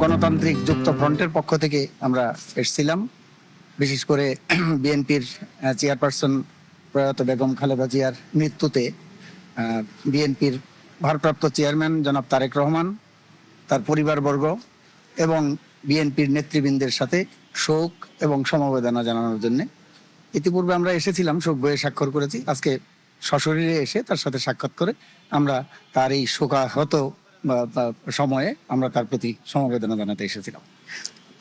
গণতান্ত্রিক যুক্ত ফ্রন্টের পক্ষ থেকে আমরা এসেছিলাম। বিশেষ করে বিএনপির চেয়ারপারসন প্রয়াত বেগম খালেদা জিয়ার মৃত্যুতে বিএনপির ভারপ্রাপ্ত চেয়ারম্যান জনাব তারেক রহমান, তার পরিবারবর্গ এবং বিএনপির নেতৃবৃন্দের সাথে শোক এবং সমবেদনা জানানোর জন্য। ইতিপূর্বে আমরা এসেছিলাম, শোক বইয়ে স্বাক্ষর করেছি। আজকে সশরীরে এসে তার সাথে সাক্ষাৎ করে আমরা তার এই শোকাহত সময়ে আমরা তার প্রতি সমবেদনা জানাতে এসেছিলাম।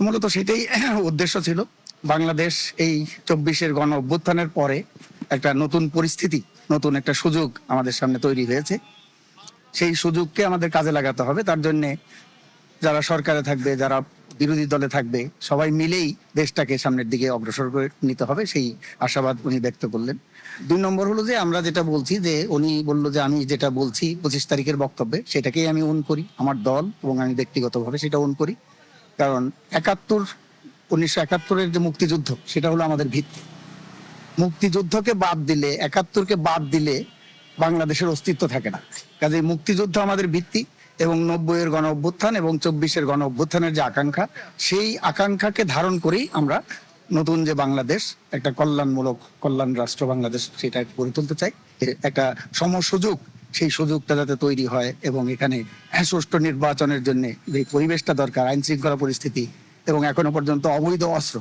মূলত সেটাই উদ্দেশ্য ছিল। বাংলাদেশ এই চব্বিশের গণ অভ্যুত্থানের পরে একটা নতুন পরিস্থিতি, নতুন একটা সুযোগ আমাদের সামনে তৈরি হয়েছে। সেই সুযোগকে আমাদের কাজে লাগাতে হবে। তার জন্যে যারা সরকারে থাকবে, যারা বিরোধী দলে থাকবে। সবাই মিলেই দেশটাকে সামনের দিকে অগ্রসর করে নিতে হবে, সেই আশাবাদ উনি ব্যক্ত করলেন। দুই নম্বর হলো যে, আমরা যেটা বলছি যে, উনি বলল যে, আমি যেটা বলছি পঁচিশ তারিখের বক্তব্যে, সেটাকেই আমি অন করি, আমার দল এবং আমি ব্যক্তিগতভাবে সেটা অন করি। কারণ একাত্তর, উনিশশো একাত্তরের যে মুক্তিযুদ্ধ, সেটা হলো আমাদের ভিত্তি। মুক্তিযুদ্ধকে বাদ দিলে, একাত্তরকে বাদ দিলে বাংলাদেশের অস্তিত্ব থাকে না। কাজে মুক্তিযুদ্ধ আমাদের ভিত্তি এবং নব্বইয়ের গণ অভ্যুত্থান এবং চব্বিশের গণ অভ্যুত্থানের যে আকাঙ্ক্ষা, সেই আকাঙ্ক্ষাকে ধারণ করেই আমরা নতুন যে বাংলাদেশ, একটা কল্যাণমূলক কল্যাণ রাষ্ট্র বাংলাদেশ, সেটা গড়ে তুলতে চাই। একটা সম সুযোগ সেই সুযোগটা যাতে তৈরি হয় এবং এখানে সুষ্ঠু নির্বাচনের জন্য যে পরিবেশটা দরকার, আইন শৃঙ্খলা পরিস্থিতি এবং এখনও পর্যন্ত অবৈধ অস্ত্র,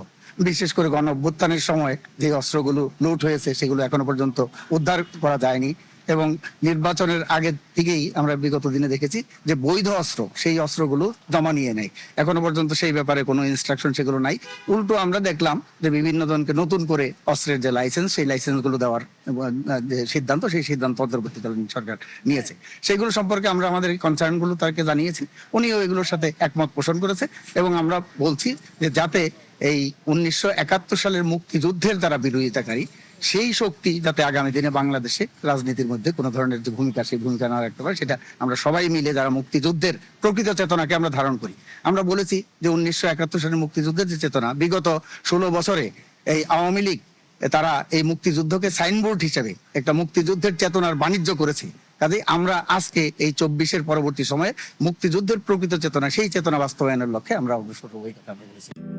বিশেষ করে গণ অভ্যুত্থানের সময় যে অস্ত্রগুলো লুট হয়েছে, সেগুলো এখনও পর্যন্ত উদ্ধার করা যায়নি। এবং নির্বাচনের আগে থেকেই আমরা বিগত দিনে দেখেছি যে বৈধ অস্ত্র, সেই অস্ত্রগুলো জমা নিয়ে নেয়। এখনও পর্যন্ত সেই ব্যাপারে কোনো ইনস্ট্রাকশন সেগুলো নাই। উল্টো আমরা দেখলাম যে বিভিন্ন জনকে নতুন করে অস্ত্রের যে লাইসেন্স সেই লাইসেন্সগুলো দেওয়ার সিদ্ধান্ত, সেই সিদ্ধান্ত অন্তর্বর্তীকালীন সরকার নিয়েছে। সেগুলো সম্পর্কে আমরা আমাদের কনসার্নগুলো তাকে জানিয়েছি। উনিও এগুলোর সাথে একমত পোষণ করেছে এবং আমরা বলছি যে যাতে এই উনিশশো একাত্তর সালের মুক্তিযুদ্ধের দ্বারা বিরোধিতাকারী, সেই শক্তি যাতে আগামী দিনে বাংলাদেশে রাজনীতির মধ্যে কোনো ধরনের যে ভূমিকা, সেই ভূমিকা না রাখতে পারে, সেটা আমরা সবাই মিলে যারা মুক্তিযুদ্ধের প্রকৃত চেতনাকে আমরা ধারণ করি। আমরা বলেছি যে উনিশশো একাত্তর সালের মুক্তিযুদ্ধের যে চেতনা, বিগত ষোলো বছরে এই আওয়ামী লীগ তারা এই মুক্তিযুদ্ধকে সাইনবোর্ড হিসেবে একটা মুক্তিযুদ্ধের চেতনার বাণিজ্য করেছে। কাজে আমরা আজকে এই চব্বিশের পরবর্তী সময়ে মুক্তিযুদ্ধের প্রকৃত চেতনা, সেই চেতনা বাস্তবায়নের লক্ষ্যে আমরা অগ্রসর হব এই কথা বলেছি।